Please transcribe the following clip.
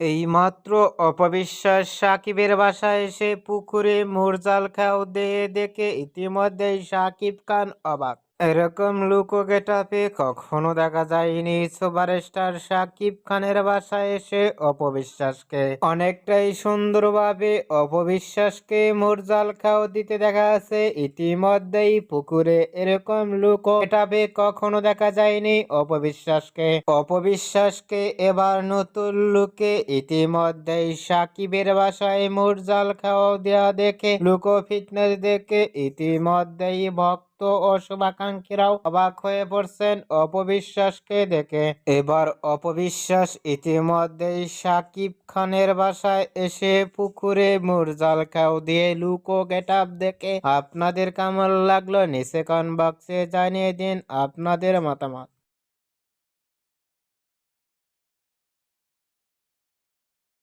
এইমাত্র অপবিশ্বাস সাকিবের বাসায় এসে পুকুরে মোরজাল খাও দিয়ে দেখে ইতিমধ্যেই সাকিব খান অবাক। এরকম লুকো গেটাপে কখনো দেখা যায়নি সুপারস্টার সাকিব খানের বাসায় এসে অপবিশ্বাসকে। অনেকটাই সুন্দরভাবে অপবিশ্বাসকে মুরজাল খাও দিতে দেখা আছে। ইতিমধ্যেই পুকুরে এরকম লুকো গেটাপে কখনো দেখা যায়নি অপবিশ্বাসকে। অপবিশ্বাসকে এবার নতুন লুকে ইতিমধ্যেই সাকিবের বাসায় মুরজাল খাওয়া দেওয়া দেখে, লুকো ফিটনেস দেখে ইতিমধ্যেই ভক্ত ও শুভাকাঙ্ক্ষীরাও অবাক হয়ে পড়ছেন অপবিশ্বাসকে দেখে। এবার অপবিশ্বাস ইতিমধ্যেই সাকিব খানের বাসায় এসে পুকুরে মুরজাল খাও দিয়ে লুকো গেট দেখে আপনাদের কেমন লাগল নিচে কন বক্সে জানিয়ে দিন আপনাদের মতামত।